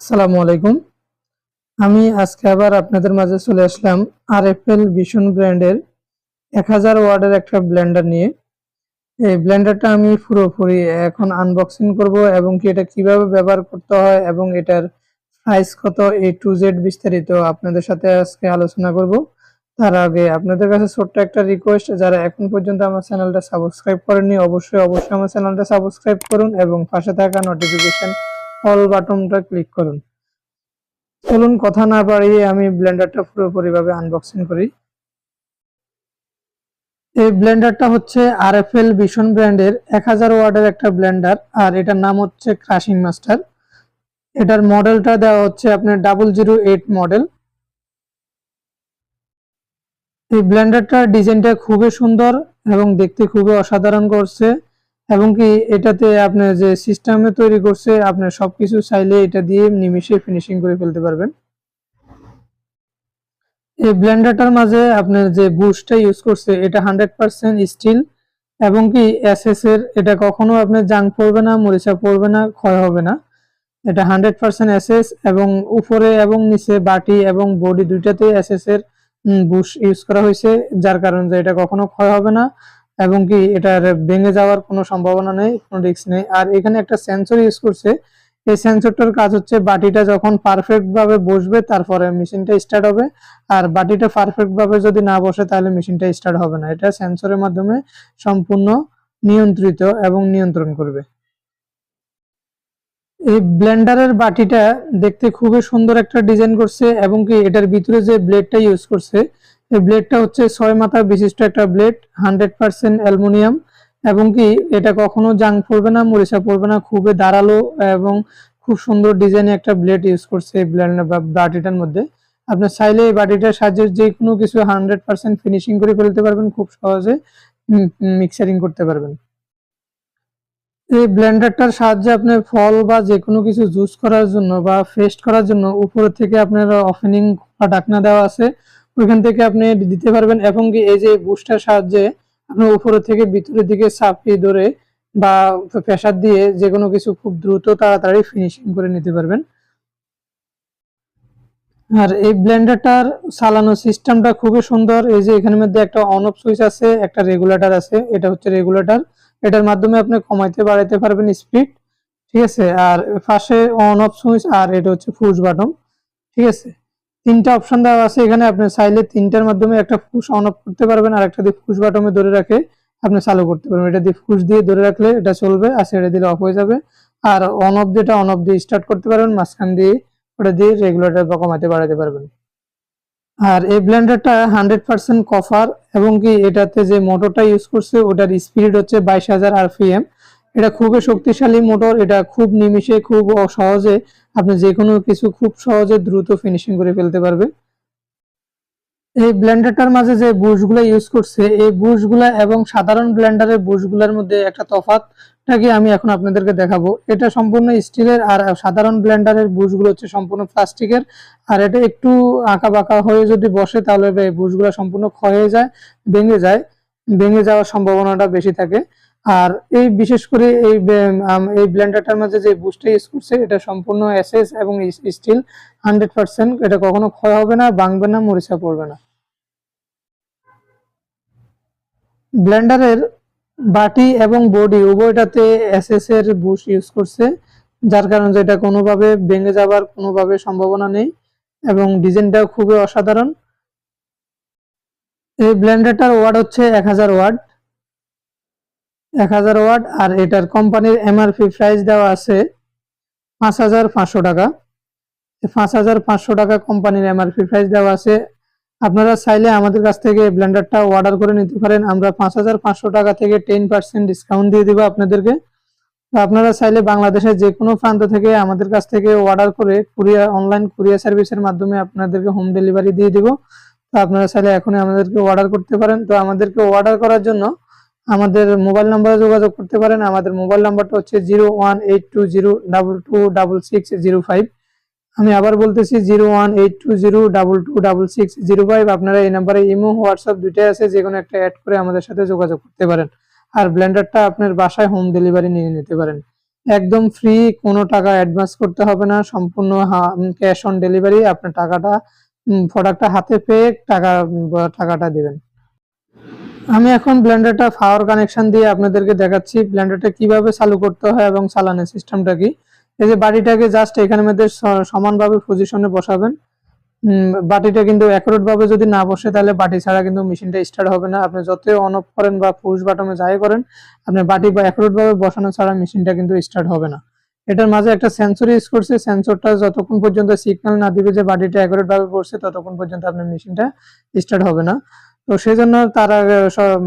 আসসালামু আলাইকুম। আমি আজকে আবার আপনাদের মাঝে চলে আসলাম আর এফ এল ভীষণ ব্র্যান্ডের এক হাজার ওয়ার্ডের একটা ব্লেন্ডার নিয়ে। এই ব্লেন্ডারটা আমি পুরোপুরি এখন আনবক্সিং করব এবং কি এটা কীভাবে ব্যবহার করতে হয় এবং এটার প্রাইস কত এ টু জেড বিস্তারিত আপনাদের সাথে আজকে আলোচনা করব। তার আগে আপনাদের কাছে ছোট্ট একটা রিকোয়েস্ট যারা এখন পর্যন্ত আমার চ্যানেলটা সাবস্ক্রাইব করেননি, অবশ্যই অবশ্যই আমার চ্যানেলটা সাবস্ক্রাইব করুন এবং পাশে থাকা নোটিফিকেশন অল বাটনটা ক্লিক করুন। চলুন কথা না বাড়িয়ে আমি ব্লেন্ডারটা পুরোপুরিভাবে আনবক্সিং করি। এই ব্লেন্ডারটা হচ্ছে আর এফ এল ভীষণ ব্র্যান্ডের এক হাজার ওয়ার্ডের একটা ব্লেন্ডার আর এটার নাম হচ্ছে ক্রাশিং মাস্টার এটার মডেলটা দেওয়া হচ্ছে আপনার ডাবল জিরো এইট মডেল এই ব্লেন্ডারটার ডিজাইনটা খুবই সুন্দর এবং দেখতে খুবই অসাধারণ করছে। এবং কি এটাতে আপনার যে সিস্টেমে তৈরি করছে, আপনার সবকিছু চাইলে এটা দিয়ে নিমিশে ফিনিশিং করে ফেলতে পারবেন। এই ব্লেন্ডারটার মাঝে আপনার যে বুশটা ইউজ করছে, এটা হান্ড্রেড পার্সেন্ট স্টিল এবং কি এসএস এর, এটা কখনো আপনার জাং পড়বে না, মরিচা পড়বে না, ক্ষয় হবে না। এটা হান্ড্রেড পার্সেন্ট এসএস এবং উপরে এবং নিচে বাটি এবং বডি দুইটাতে এসএস এর বুশ ইউজ করা হয়েছে, যার কারণে এটা কখনো ক্ষয় হবে না। এবং কি এটার ভেঙে যাওয়ার কোনো সম্ভাবনা নেই, কোনো রিস্ক নেই। আর এখানে একটা সেন্সর ইউজ করছে। এই সেন্সরটার কাজ হচ্ছে বাটিটা যখন পারফেক্ট ভাবে বসবে তারপরে মেশিনটা স্টার্ট হবে। আর বাটিটা পারফেক্ট ভাবে যদি না বসে তাহলে মেশিনটা স্টার্ট হবে না। এটা সেন্সরের মাধ্যমে সম্পূর্ণ নিয়ন্ত্রিত এবং নিয়ন্ত্রণ করবে। এই ব্লেন্ডারের বাটিটা দেখতে খুবই সুন্দর একটা ডিজাইন করছে এবং কি এটার ভিতরে যে ব্লেডটা ইউজ করছে এই ব্লেডটা হচ্ছে ছয় মাথা বিশিষ্ট একটা ব্লেড হান্ড্রেড পার্সেন্ট অ্যালুমিনিয়াম এবং কি এটা কখনো জাং পড়বে না, মরিচা পড়বে না, খুবই দাঁড়াল এবং খুব সুন্দর ডিজাইনে একটা ব্লেড ইউজ করছে এই বা বাটিটার মধ্যে। আপনার চাইলে এই বাটিটার সাহায্যে যে কোনো কিছু হান্ড্রেড পার্সেন্ট ফিনিশিং করে ফেলতে পারবেন, খুব সহজে মিক্সারিং করতে পারবেন। এই ব্লেন্ডারটার সাহায্যে আপনি ফল বা যে কোনো কিছু জুস করার জন্য বা ফেস্ট করার জন্য উপরে থেকে আপনার ওপেনিং ঢাকনা দেওয়া আছে। ওইখান থেকে আপনি দিতে পারবেন এবং কি এই যে বুস্টার সাহায্যে আপনি উপরের থেকে ভিতরের দিকে চাপিয়ে ধরে বা প্রেসার দিয়ে যে কোনো কিছু খুব দ্রুত তাড়াতাড়ি ফিনিশিং করে নিতে পারবেন। আর এই ব্লেন্ডারটার চালানো সিস্টেমটা খুবই সুন্দর। এই যে এখানের মধ্যে একটা অন অফ সুইচ আছে, একটা রেগুলেটর আছে, এটা হচ্ছে রেগুলেটর এটার মাধ্যমে আপনি কমাইতে বাড়াইতে পারবেন স্পিড ঠিক আছে? আর পাশে অন অফ সুইচ আর এটা হচ্ছে ফুস বাটন ঠিক আছে? তিনটা অপশন দেওয়া আছে। এখানে আপনি চাইলে তিনটার মাধ্যমে একটা ফুস অন অফ করতে পারবেন আর একটা দিয়ে ফুস বাটমে ধরে রাখে আপনি চালু করতে পারবেন। এটা দিয়ে ফুস দিয়ে ধরে রাখলে এটা চলবে, আর সেটা দিলে অফ হয়ে যাবে। আর অন অফ যেটা অন অফ দিয়ে স্টার্ট করতে পারবেন, মাঝখান দিয়ে ওটা দিয়ে রেগুলেটর বা কমাতে বাড়াতে পারবেন। আর এই ব্লেন্ডারটা হান্ড্রেড পার্সেন্ট কফার এবং কি এটাতে যে মোটরটা ইউজ করছে, ওটার স্পিড হচ্ছে বাইশ হাজার আরপিএম এটা খুবই শক্তিশালী মোটর, এটা খুব নিমিষে, খুব সহজে আপনি যে কোনো কিছু খুব সহজে দ্রুত ফিনিশিং করে ফেলতে পারবে। এই ব্লেন্ডারটার মাঝে যে বুশগুলো ইউজ করছে, এই বুশগুলা এবং সাধারণ ব্লেন্ডারের বুশগুলোর মধ্যে একটা তফাৎটাকে আমি এখন আপনাদেরকে দেখাবো। এটা সম্পূর্ণ স্টিলের আর সাধারণ ব্লেন্ডারের বুশগুলো হচ্ছে সম্পূর্ণ প্লাস্টিকের। আর এটা একটু আঁকা বাঁকা হয়ে যদি বসে, তাহলে এই বুশগুলো সম্পূর্ণ ক্ষয় যায়, ভেঙে যায়, ভেঙে যাওয়ার সম্ভাবনাটা বেশি থাকে। আর এই বিশেষ করে এই এই ব্লেন্ডারটার মাঝে যে বুস্টটা ইউজ করছে, এটা সম্পূর্ণ এসএস এবং স্টিল হান্ড্রেড পার্সেন্ট এটা কখনো ক্ষয় হবে না, ভাঙবে না, মরিচা পড়বে না। ব্লেন্ডারের বাটি এবং বডি উভয়টাতে এসএস এর বুশ ইউজ করছে, যার কারণে এটা কোনোভাবে ভেঙে যাবার কোনোভাবে সম্ভাবনা নেই এবং ডিজাইনটাও খুবই অসাধারণ। এই ব্লেন্ডারটার ওয়ার্ড হচ্ছে এক হাজার ওয়ার্ড। এক হাজার ওয়াট আর এটার কোম্পানির এমআরপি প্রাইস দেওয়া আছে পাঁচ হাজার পাঁচশো টাকা। পাঁচ হাজার পাঁচশো টাকা কোম্পানির এমআরপি প্রাইস দেওয়া আছে। আপনারা চাইলে আমাদের কাছ থেকে ব্লেন্ডারটা অর্ডার করে নিতে পারেন। আমরা পাঁচ হাজার পাঁচশো টাকা থেকে টেন পার্সেন্ট ডিসকাউন্ট দিয়ে দিব আপনাদেরকে। আপনারা চাইলে বাংলাদেশের যে কোনো প্রান্ত থেকে আমাদের কাছ থেকে অর্ডার করে কুরিয়ার অনলাইন কুরিয়ার সার্ভিসের মাধ্যমে আপনাদেরকে হোম ডেলিভারি দিয়ে দিব। তো আপনারা চাইলে এখনই আমাদেরকে অর্ডার করতে পারেন। তো আমাদেরকে অর্ডার করার জন্য আমাদের মোবাইল নাম্বারে যোগাযোগ করতে পারেন। আমাদের মোবাইল নাম্বারটা হচ্ছে zero one eight two zero double two double six zero five. আমি আবার বলতেছি, zero one eight two zero double two double six zero five. আপনারা এই নাম্বারে ইমো, হোয়াটসঅ্যাপ দুইটাই আছে যে কোনো একটা অ্যাড করে আমাদের সাথে যোগাযোগ করতে পারেন। আর ব্লেন্ডারটা আপনার বাসায় হোম ডেলিভারি নিয়ে নিতে পারেন। একদম ফ্রি, কোনো টাকা অ্যাডভান্স করতে হবে না। সম্পূর্ণ ক্যাশ অন ডেলিভারি। আপনার টাকাটা প্রোডাক্টটা হাতে পেয়ে টাকা, টাকাটা দিবেন। আমি এখন ব্লেন্ডারটা পাওয়ার কানেকশন দিয়ে আপনাদেরকে দেখাচ্ছি। ব্লেন্ডারটা কীভাবে চালু করতে হয় এবং চালানোর সিস্টেমটা কি? এই যে বাটিটাকে জাস্ট এখানের মধ্যে সমানভাবে পজিশনে বসাবেন। বাটিটা কিন্তু ভাবে যদি না বসে, তাহলে বাটি ছাড়া কিন্তু মেশিনটা স্টার্ট হবে না। আপনি যতই অন অফ করেন বা পুশ বাটনে যাই করেন, আপনি বাটি বা ভাবে বসানো ছাড়া মেশিনটা কিন্তু স্টার্ট হবে না। এটার মাঝে একটা সেন্সর ইউজ করছে। সেন্সরটা যতক্ষণ পর্যন্ত সিগন্যাল না দিবে যে বাটিটা অ্যাকুরেট ভাবে পড়ছে ততক্ষণ পর্যন্ত আপনার মেশিনটা স্টার্ট হবে না। তো সেই জন্য তার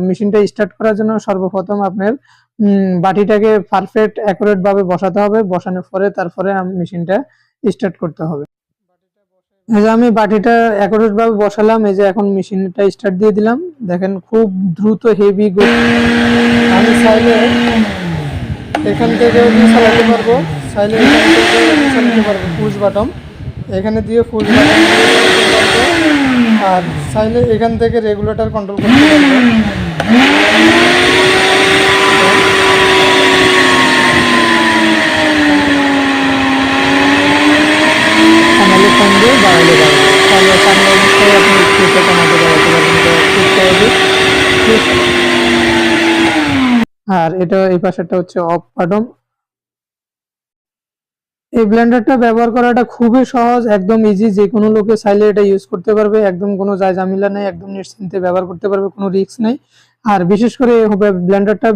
মেশিনটা স্টার্ট করার জন্য সর্বপ্রথম আপনার বাটিটাকে পারফেক্ট অ্যাকুরেট ভাবে বসাতে হবে। বসানোর পরে তারপরে মেশিনটা স্টার্ট করতে হবে। এই যে আমি বাটিটা অ্যাকুরেট ভাবে বসালাম, এই যে এখন মেশিনটা স্টার্ট দিয়ে দিলাম। দেখেন খুব দ্রুত হেভি আমি চাইলে এখান থেকেও দিয়ে চালাতে পারব। চাইলে চালাতে পারব। পুশ বাটন এখানে দিয়ে পুশ বাটন আর চাইলে এখান থেকে রেগুলেটর কন্ট্রোল করতে আর এটা এই পাশেরটা হচ্ছে অফ বাটন এই ব্লেন্ডারটা ব্যবহার করাটা খুবই সহজ, একদম ইজি যে কোনো লোকে চাইলে এটা ইউজ করতে পারবে, একদম কোনো যায় ঝামেলা নেই, একদম নিশ্চিন্তে ব্যবহার করতে পারবে, কোনো রিস্ক নেই। আর বিশেষ করে ব্লেন্ডারটা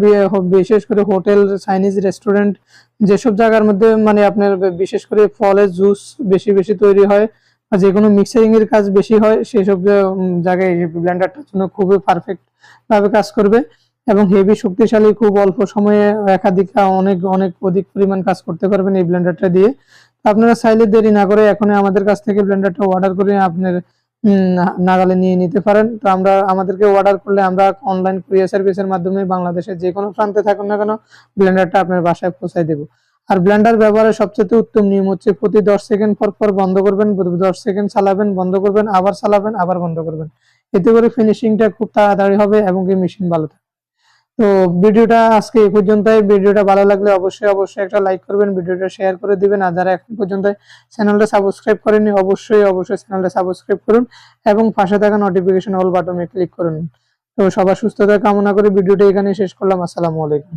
বিশেষ করে হোটেল চাইনিজ রেস্টুরেন্ট যেসব জায়গার মধ্যে মানে আপনার বিশেষ করে ফলের জুস বেশি বেশি তৈরি হয় বা যে কোনো মিক্সারিং এর কাজ বেশি হয়, সেসব জায়গায় ব্লেন্ডারটার জন্য খুবই পারফেক্ট ভাবে কাজ করবে। এবং হেভি শক্তিশালী খুব অল্প সময়ে একাধিক অনেক অনেক অধিক পরিমাণ কাজ করতে পারবেন এই ব্লেন্ডারটা দিয়ে। আপনারা চাইলে দেরি না করে এখনই আমাদের কাছ থেকে ব্লেন্ডারটা অর্ডার করে আপনার নাগালে নিয়ে নিতে পারেন। তো আমরা, আমাদেরকে অর্ডার করলে আমরা অনলাইন কুরিয়ার সার্ভিসের মাধ্যমে বাংলাদেশের যে কোনো প্রান্তে থাকুন না কেন ব্লেন্ডারটা আপনার বাসায় পৌঁছায় দেবো। আর ব্লেন্ডার ব্যবহারের সবচেয়ে উত্তম নিয়ম হচ্ছে প্রতি দশ সেকেন্ড পর পর বন্ধ করবেন দশ সেকেন্ড চালাবেন, বন্ধ করবেন, আবার চালাবেন, আবার বন্ধ করবেন। এতে করে ফিনিশিংটা খুব তাড়াতাড়ি হবে এবং মেশিন ভালো থাকবে। তো ভিডিওটা আজকে এই পর্যন্তই। ভিডিওটা ভালো লাগলে অবশ্যই অবশ্যই একটা লাইক করবেন, ভিডিওটা শেয়ার করে দিবেন। আর যারা এখন পর্যন্ত চ্যানেলটা সাবস্ক্রাইব করেননি, অবশ্যই অবশ্যই চ্যানেলটা সাবস্ক্রাইব করুন এবং পাশে থাকা নোটিফিকেশন অল বাটনে ক্লিক করুন। তো সবার সুস্থতা কামনা করে ভিডিওটা এখানে শেষ করলাম। আসসালামু আলাইকুম।